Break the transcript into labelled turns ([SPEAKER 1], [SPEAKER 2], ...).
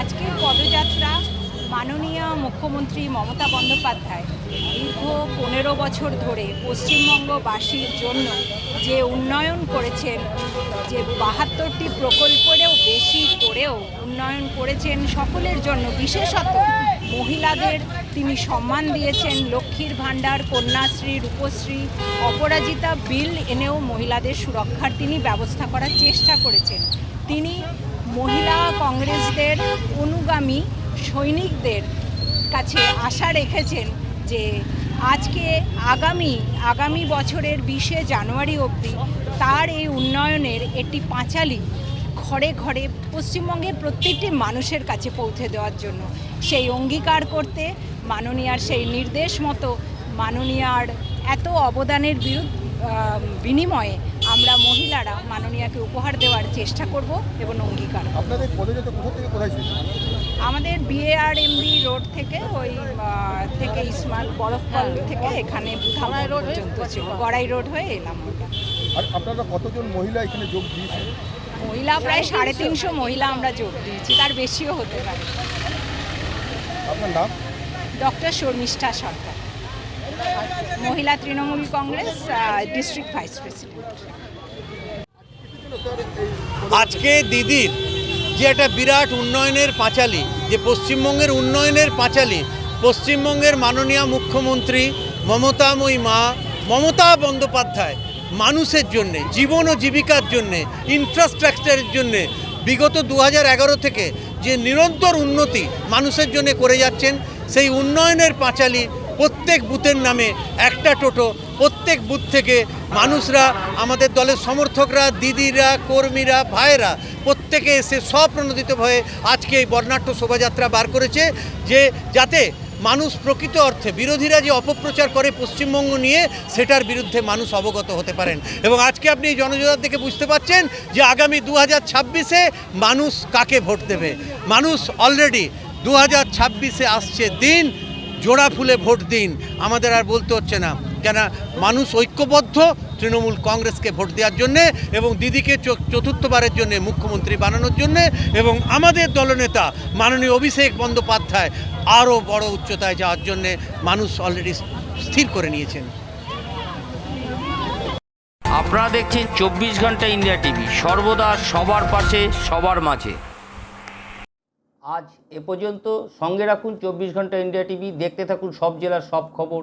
[SPEAKER 1] আজকের পদযাত্রা মাননীয় মুখ্যমন্ত্রী মমতা বন্দ্যোপাধ্যায় দীর্ঘ পনেরো বছর ধরে পশ্চিমবঙ্গবাসীর জন্য যে উন্নয়ন করেছেন, যে বাহাত্তরটি প্রকল্পেরও বেশি করেও উন্নয়ন করেছেন সকলের জন্য বিশেষত মহিলাদের তিনি সম্মান দিয়েছেন। লক্ষ্মীর ভাণ্ডার, কন্যাশ্রী, রূপশ্রী, অপরাজিতা, বিল এনেও মহিলাদের সুরক্ষার তিনি ব্যবস্থা করার চেষ্টা করেছেন। তিনি মহিলা কংগ্রেসদের অনুগামী সৈনিকদের কাছে আশা রেখেছেন যে আজকে আগামী আগামী বছরের বিশে জানুয়ারি অবধি তার এই উন্নয়নের একটি পাঁচালি ঘরে ঘরে পশ্চিমবঙ্গের প্রত্যেকটি মানুষের কাছে পৌঁছে দেওয়ার জন্য। সেই অঙ্গীকার করতে মাননীয়ার সেই নির্দেশ মতো মাননীয়ার এত অবদানের বিরুদ্ধ বিনিময়ে আমরা মহিলারা মাননীয়াকে উপহার দেওয়ার চেষ্টা করব এবং অঙ্গীকার।
[SPEAKER 2] আপনাদের পদযাত্রা কোথা থেকে কোথায়
[SPEAKER 1] আমাদের বিএআর এমবি রোড থেকে ওই থেকে ইসমাল বরফপাল থেকে এখানে বুধামায় রোড। পর্যন্ত ছিল। গড়াই রোড হয়ে এলাম
[SPEAKER 2] আর আপনারা কতজন মহিলা এখানে যোগ দিয়েছেন?
[SPEAKER 1] মহিলা প্রায় সাড়ে তিনশো মহিলা আমরা যোগ দিয়েছি তার বেশিও হতে পারে।
[SPEAKER 2] আপনার নাম?
[SPEAKER 1] ডক্টর শর্মিষ্ঠা সরকার। মহিলা Trinamool Congress district vice president.
[SPEAKER 3] আজকে দিদির যে একটা বিরাট উন্নয়নের পাঁচালী যে পশ্চিমবঙ্গের উন্নয়নের পাঁচালী পশ্চিমবঙ্গের মাননীয় মুখ্যমন্ত্রী মমতাময়ী মা মমতা বন্দ্যোপাধ্যায় মানুষের জন্যে, জীবন ও জীবিকার জন্যে ইনফ্রাস্ট্রাকচারের জন্যে, বিগত দু থেকে যে নিরন্তর উন্নতি মানুষের জন্য করে যাচ্ছেন, সেই উন্নয়নের পাঁচালী প্রত্যেক বুথের নামে একটা টোটো, প্রত্যেক বুথ থেকে মানুষরা, আমাদের দলের সমর্থকরা, দিদিরা, কর্মীরা, ভাইয়েরা, প্রত্যেকে এসে স্বপ্রণোদিত হয়ে আজকে এই বর্ণাঢ্য শোভাযাত্রা বার করেছে যে যাতে মানুষ প্রকৃত অর্থে, বিরোধীরা যে অপপ্রচার করে পশ্চিমবঙ্গ নিয়ে, সেটার বিরুদ্ধে মানুষ অবগত হতে পারেন। এবং আজকে আপনি এই জনজোয়ার দেখে বুঝতে পারছেন যে আগামী দু হাজার ছাব্বিশে মানুষ কাকে ভোট দেবে। মানুষ অলরেডি দু হাজার ছাব্বিশে আসছে দিন, জোড়া ফুলে ভোট দিন। আমাদের আর বলতে হচ্ছে না। কেন মানুষ ঐক্যবদ্ধ তৃণমূল কংগ্রেসকে ভোট দেওয়ার জন্যে এবং দিদিকে চ- চতুর্থবারের জন্য মুখ্যমন্ত্রী বানানোর জন্যে এবং আমাদের দলনেতা মাননীয় অভিষেক বন্দ্যোপাধ্যায় আরও বড় উচ্চতায় যাওয়ার জন্যে মানুষ অলরেডি স্থির করে নিয়েছেন।
[SPEAKER 4] আপনারা দেখছেন চব্বিশ ঘণ্টা ইন্ডিয়া টিভি। সর্বদা সবার পাশে সবার মাঝে। আজ এ পর্যন্ত সঙ্গে রাখুন চব্বিশ ঘণ্টা ইন্ডিয়া টিভি। দেখতে থাকুন সব জেলার সব খবর।